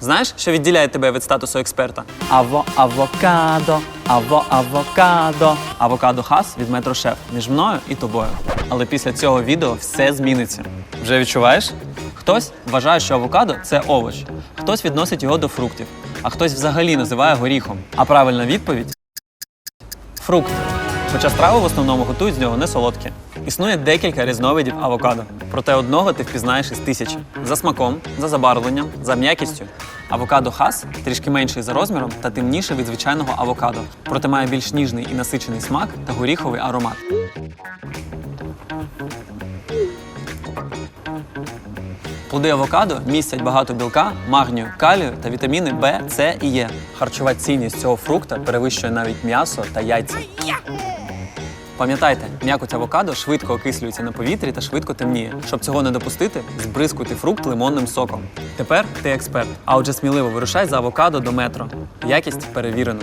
Знаєш, що відділяє тебе від статусу експерта? Аво, авокадо, аво, авокадо. Авокадо хас від метро шеф між мною і тобою. Але після цього відео все зміниться. Вже відчуваєш? Хтось вважає, що авокадо це овоч, хтось відносить його до фруктів, а хтось взагалі називає горіхом. А правильна відповідь фрукт. Хоча страви в основному готують з нього не солодкі. Існує декілька різновидів авокадо. Проте одного ти впізнаєш із тисячі. За смаком, за забарвленням, за м'якістю. Авокадо хас трішки менший за розміром та темніший від звичайного авокадо, проте має більш ніжний і насичений смак та горіховий аромат. Плоди авокадо містять багато білка, магнію, калію та вітаміни В, С і Е. Харчова цінність цього фрукта перевищує навіть м'ясо та яйця. Пам'ятайте, м'якоть авокадо швидко окислюється на повітрі та швидко темніє. Щоб цього не допустити, збризкуйте фрукт лимонним соком. Тепер ти експерт. А отже, сміливо вирушай за авокадо до метро. Якість перевірено.